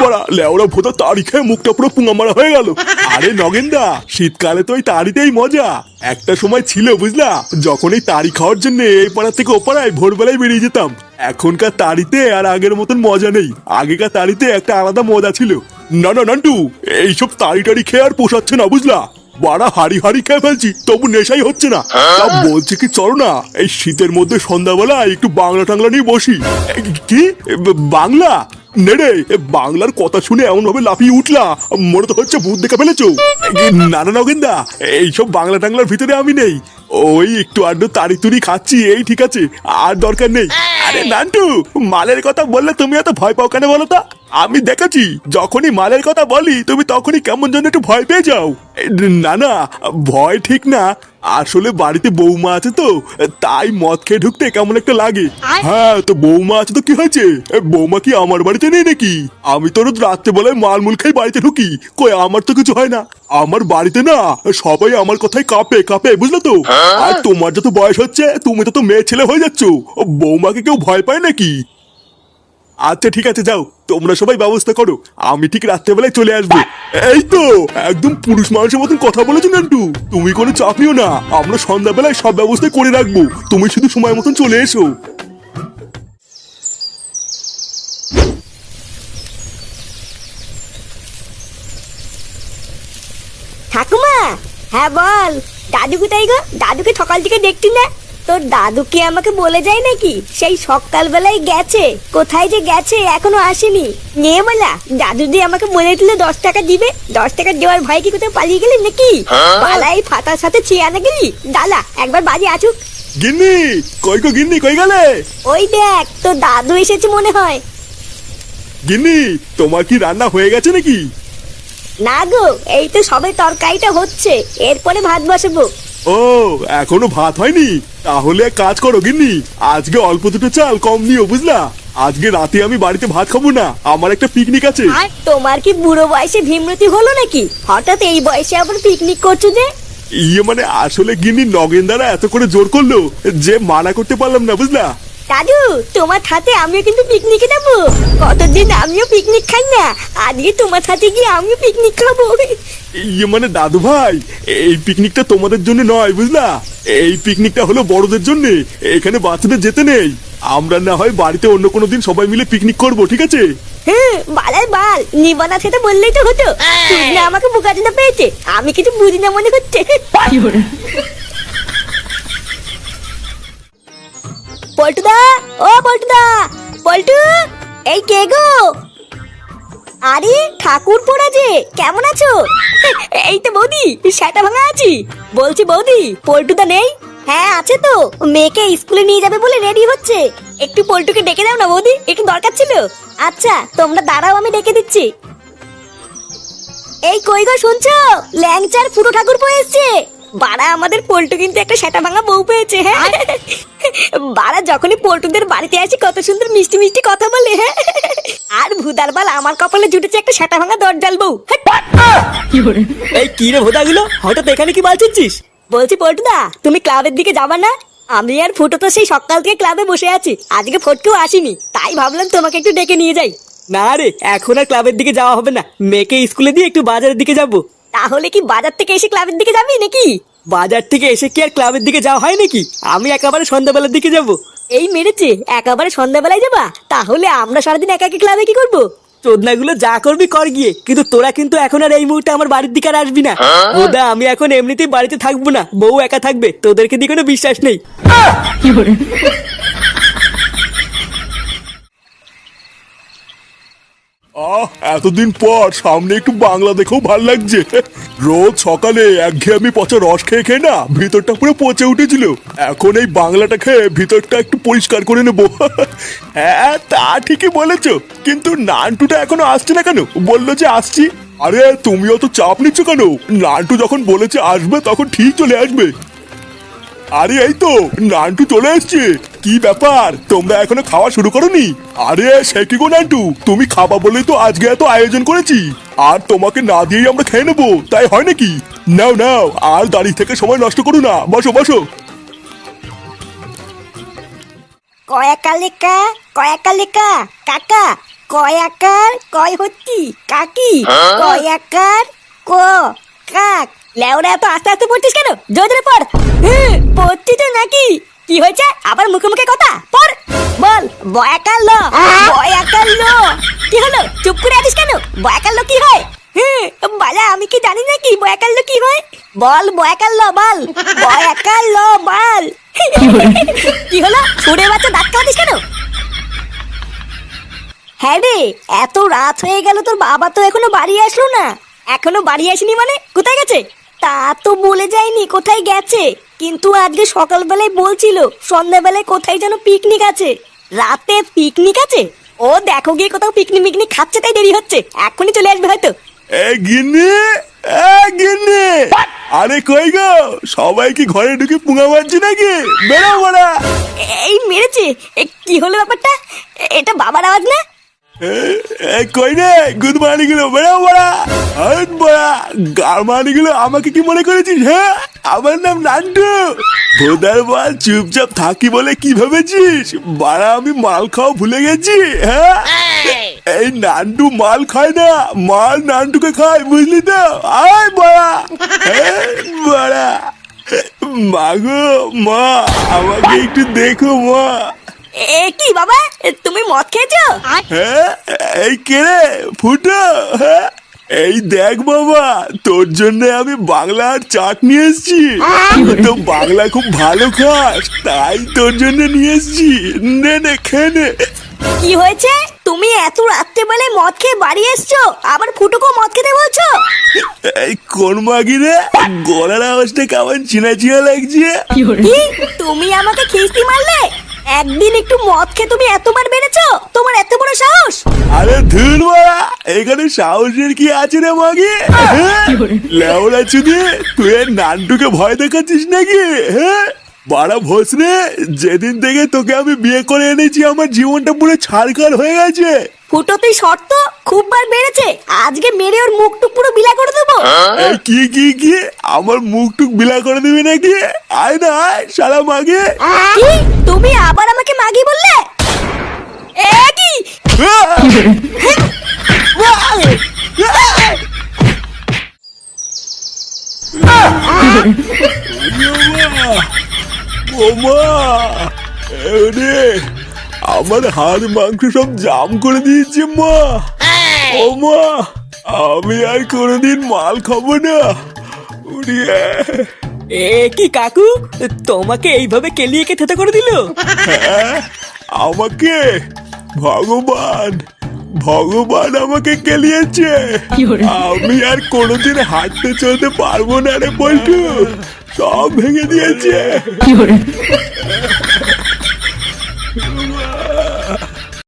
বড়া লেওড়া ভোতা তাড়ি খেয়ে মুখটা পুরো পুঙা মারা হয়ে গেল। আরে শীতকালে তো ওই তাড়িতেই মজা। একটা সময় ছিল, বুঝলা? যখন এই তাড়ি খাওয়ার জন্য এই পাড়া থেকে ও পাড়ায় ভোরবেলায় বেরিয়ে যেতাম। এখনকার তাড়িতে আর আগের মতন মজা নেই। আগেকার তাড়িতে একটা আলাদা মজা ছিল। না না, নান্টু, এইসব তাড়ি টাড়ি খেয়ে আর পোষাচ্ছে না, বুঝলা? বাড়া হাড়ি হাড়ি খেয়ে ফেলছি তবু নেশাই হচ্ছে না। তা বলছে কি চলো না এই শীতের মধ্যে সন্ধ্যাবেলা একটু বাংলা টাংলা নিয়ে বসি। কি? বাংলা? নেড়ে বাংলার কথা শুনে এমন ভাবে লাফিয়ে উঠলা মনে তো হচ্ছে ভূত দেখে ফেলেছো। না না নগেন্দা এইসব বাংলা টাংলার ভিতরে আমি নেই। ওই একটু আড্ডু তাড়ি তুড়ি খাচ্ছি এই ঠিক আছে আর দরকার নেই। আরে নান্টু মালের কথা বললে তুমি এত ভয় পাও কেন বলো তো? আমি দেখেছি যখনই মালের কথা বলি তুমি তখনই কেমন যেন একটু ভয় পেয়ে যাও। না না ভয় ঠিক না। আসলে বাড়িতে বৌমা আছে তো তাই মদ খেয়ে ঢুকতে কেমন একটা লাগে। হ্যাঁ তো বৌমা আছে তো কি হয়েছে? বৌমা কি আমার বাড়িতে নেই নাকি? আমি তো রোজ রাত্রেবেলায় মালমুল খাই বাড়িতে ঢুকি। কই আমার তো কিছু হয় না। আমার বাড়িতে না সবাই আমার কথাই কাঁপে কাঁপে বুঝলে তো? আর তোমার যত বয়স হচ্ছে তুমি তো তো মেয়ে ছেলে হয়ে যাচ্ছ। বৌমাকে কেউ ভয় পায় নাকি? আচ্ছা ঠিক আছে, যাও। তোমরা সবাই ব্যবস্থা করো। আমি ঠিক রাত্রেবেলায় চলে আসব। এই তো, একদম পুরুষ মানুষের মতন কথা বলেছ, নান্টু। তুমি কোনো চাপ নিও না। আমরা সন্ধ্যাবেলায় সব ব্যবস্থা করে রাখব। তুমি শুধু সময় মতন চলে এসো। ঠাকুমা! হ্যাঁ বল। দাদু কোথায় গো? দাদুকে সকাল থেকে দেখছি না। তোর দাদু কি আমাকে বলে যায় নাকি? সেই সকালবেলায় গেছে। কোথায় যে গেছে এখনও আসেনি। নিয়ে বলা দাদু দিয়ে আমাকে বলে দিলে দশ টাকা দিবে। দশ টাকা দেওয়ার ভয় কি কোথাও পালিয়ে গেলি নাকি? পালাই ফাতার সাথে চেয়ে আনা গেলি? ডালা একবার বাজে আছুক গিন্নি কই গো গিন্নি কই গেলে? ওই দেখ তোর দাদু এসেছে মনে হয়। গিন্নি তোমার কি রান্না হয়ে গেছে নাকি? না গো এই তো সবে তরকারিটা হচ্ছে। এরপরে ভাত বসাবো। ও এখনও ভাত হয়নি। তাহলে এক কাজ করো গিন্নি। আজকে অল্প দুটো চাল কম নিও বুঝলা? আজকে রাতে আমি বাড়িতে ভাত খাব না। আমার একটা পিকনিক আছে। তোমার কি বুড়ো বয়সে ভীমরতি হলো নাকি? হঠাৎ এই বয়সে আবার পিকনিক করছ যে? ইয়ে মানে আসলে গিন্নি নগেন দ্বারা এত করে জোর করল যে মানা করতে পারলাম না বুঝলা? দাদু তোমার সাথে আমিও কিন্তু পিকনিকে যাব কতদিন আমিও পিকনিক খাই না আজকে তোমার সাথে গিয়ে আমিও পিকনিক খাব। ইয়ে মানে দাদু ভাই এই পিকনিকটা তোমাদের জন্য নয় বুঝলা? এই পিকনিকটা হলো বড়দের জন্য এখানে বাচ্চাদের যেতে নেই। আমরা না হয় বাড়িতে অন্য কোনো দিন সবাই মিলে পিকনিক করব ঠিক আছে? হ্যাঁ বালার বাল নিবানা সেটা বললেই তো হতো। না আমাকে বোকাচোদা পেয়েছে আমি কিছু বুঝি না মনে হচ্ছে। পল্টুদা ও পল্টুদা পল্টু এই কে গো? আরে ঠাকুর পড়া যে, কেমন আছো? এই তো বৌদি, সেটা ভাঙা আছি। বলছি বৌদি, পল্টুদা নেই? হ্যাঁ আছে তো। মেয়েকে স্কুলে নিয়ে যাবে বলে রেডি হচ্ছে। একটু পল্টুকে ডেকে দাও না বৌদি, একটু দরকার ছিল। আচ্ছা তোমরা দাঁড়াও, আমি ডেকে দিচ্ছি। এই কই গো, শুনছো? ল্যাংচার পুরো ঠাকুর এসছে। বাড়া, আমাদের পল্টু কিন্তু একটা সেটা ভাঙা বউ পেয়েছে হ্যাঁ? বাড়া যখনই পল্টুদের বাড়িতে আসি কত সুন্দর মিষ্টি মিষ্টি কথা বলে হ্যাঁ? আর ভুদার বাল আমার কপালে জুটেছে একটা সেটা ভাঙা দরজাল বউ এই কি রে ভোদাগুলো? হঠাৎ এখানে কি বালছিস বলছি পল্টুদা তুমি ক্লাবের দিকে যাবা না? আমি আর ফুটো তো সেই সকাল থেকে ক্লাবে বসে আছি আজকে ফটকেও আসিনি তাই ভাবলাম তোমাকে একটু ডেকে নিয়ে যাই। না রে এখন আর ক্লাবের দিকে যাওয়া হবে না মেয়েকে স্কুলে দিয়ে একটু বাজারের দিকে যাব। তাহলে কি বাজার থেকে এসে ক্লাবের দিকে যাবি নাকি? বাজার থেকে এসে কি আর ক্লাবের দিকে যাওয়া হয় নাকি? আমি একেবারে সন্ধ্যাবেলার দিকে যাব। এই মেরেছে একেবারে সন্ধ্যাবেলায় যাবা? তাহলে আমরা সারাদিন একা একা ক্লাবে কি করব? চোদনাগুলো যা করবি কর গিয়ে কিন্তু তোরা কিন্তু এখন আর এই মুহূর্তে আমার বাড়ির দিকে আর আসবি না। ওদা আমি এখন এমনিতেই বাড়িতে থাকব না বউ একা থাকবে তোদেরকে দিয়ে কোনো বিশ্বাস নেই। আহ, এতদিন পর সামনে একটু বাংলা দেখেও ভালো লাগছে। রোজ সকালে একঘেয়েমি পচা রস খেয়ে খেয়ে না ভিতরটা পুরো পচে উঠেছিল। এখন এই বাংলাটা খেয়ে ভিতরটা একটু পরিষ্কার করে নেব। হ্যাঁ তা ঠিকই বলেছ, কিন্তু নানটুটা এখনও আসছে না কেন? বলল যে আসছি। আরে, তুমি অত চাপ নিচ্ছ কেন? নানটু যখন বলেছে আসবে, তখন ঠিক চলে আসবে। আরে, এই তো, নানটু চলে এসছে। কি ব্যাপার? তোমরা এখনও খাওয়া শুরু করনি? আরে সে কি গো নান্টু? তুমি খাবা বলেই তো আজকে এত আয়োজন করেছি। আর তোমাকে না দিয়েই আমরা খেয়ে নেব তাই হয় নাকি? নাও নাও আর দাঁড়িয়ে থেকে সময় নষ্ট করো না। বসো বসো। কয়াকালেকা কয়াকালেকা কাকা কয়াকার কয় হচ্ছি কাকি কয়াকার ক কাক। লেওরা এত আস্তে আস্তে পড়ছিস কেন? জোরে জোরে বল বয়াকার ল, বল। বয়াকার ল, বল। কি হলো? সুরে বাচ্চা দাঁত কাটিস কেন? হ্যাঁ রে, এত রাত হয়ে গেল, তোর বাবা তো এখনও বাড়ি আসলো না। এখনও বাড়ি আসেনি মানে? কোথায় গেছে? তা তো বলে যায়নি কোথায় গেছে। কিন্তু আজকে সকালবেলায় বলছিল, সন্ধ্যাবেলায় কোথায় যেন পিকনিক আছে। রাতে পিকনিক আছে? ও দেখো গিয়ে কোথাও পিকনিক মিকনিক খাচ্ছে তাই দেরি হচ্ছে। এখনই চলে আসবে হয়তো। গিন্নি গিন্নি। আরে কই গো? সবাই কি ঘরে ঢুকে পুঙা মারছি নাকি? বেরো বড়া। এই মেরেছে। কি হলো ব্যাপারটা? এটা বাবার আওয়াজ না? কই রে? গুড মর্নিংগুলো বেরো বড়া। হাট বড়া গার মানি গুলো আমাকে কি মনে করেছিস হ্যাঁ? আমার নাম নান্টু। ভোদার বল চুপচাপ থাকি বলে কি ভেবেছিস? বাড়া আমি মাল খাওয়া ভুলে গেছি হ্যাঁ? এই নান্টু মাল খায় না মাল নান্টুকে খায় বুঝলি তো? আয় বড়া বড়া। মাগো মা আমাকে একটু দেখো মা। এ কি বাবা তুমি মদ খেয়েছো? হ্যাঁ এই কে রে? ফুটো হ্যাঁ? এই দেখ বাবা তোর জন্য আমি বাংলার চাট নিয়ে এসেছি। তো বাংলা খুব ভালো খাস তাই তোর জন্য নিয়ে এসেছি। নে নে খেয়ে নে। কি হয়েছে? তুমি এত রাত্রেবেলায় মদ খেয়ে বাড়ি এসছো? আবার ফুটুকো মদ খেতে বলছো? এই কোন মাগি রে গলার আওয়াজটা কেমন চিনা চিনা লাগছে? কি? তুমি আমাকে খিস্তি মারলে? একদিন একটু মদ খেয়ে তুমি এতবার বেড়েছো? তোমার এত বড় সাহস? আরে ধুর মারা এখানে সাহসের কি আছে রে মাগি? হ্যাঁ? লেওড়া চুদি তুই নান্টুকে ভয় দেখাচ্ছিস নাকি? হ্যাঁ? বাড়া ভোসরে যেদিন থেকে তোকে আমি বিয়ে করে এনেছি আমার জীবনটা পুরো ছাড়খাড় হয়ে গেছে। ফুটোতেই শর্ত খুব বার বেড়েছে। আজকে মেরে ওর মুখটুক পুরো বিলা করে দেবো। এই কি কি কি? আমার মুখ টুক বিলা করে দিবি নাকি? আয় না আয় সারা মাগে। কি? তুমি আবার আমাকে মাগি বললে? এ কি? ওমা রে আমার হাড় মাংস সব জাম করে দিয়েছে মা। ও মা আমি আর কোনোদিন মাল খাব না। উড়িয়ে এ। কি কাকু তোমাকে এইভাবে কেলিয়ে কে থেতে করে দিল? হ্যাঁ আমাকে। ভগবান ভগবান আমাকে কেলিয়েছে। আমি আর কোনোদিন হাঁটতে চলতে পারব না রে পল্টু সব ভেঙে দিয়েছে।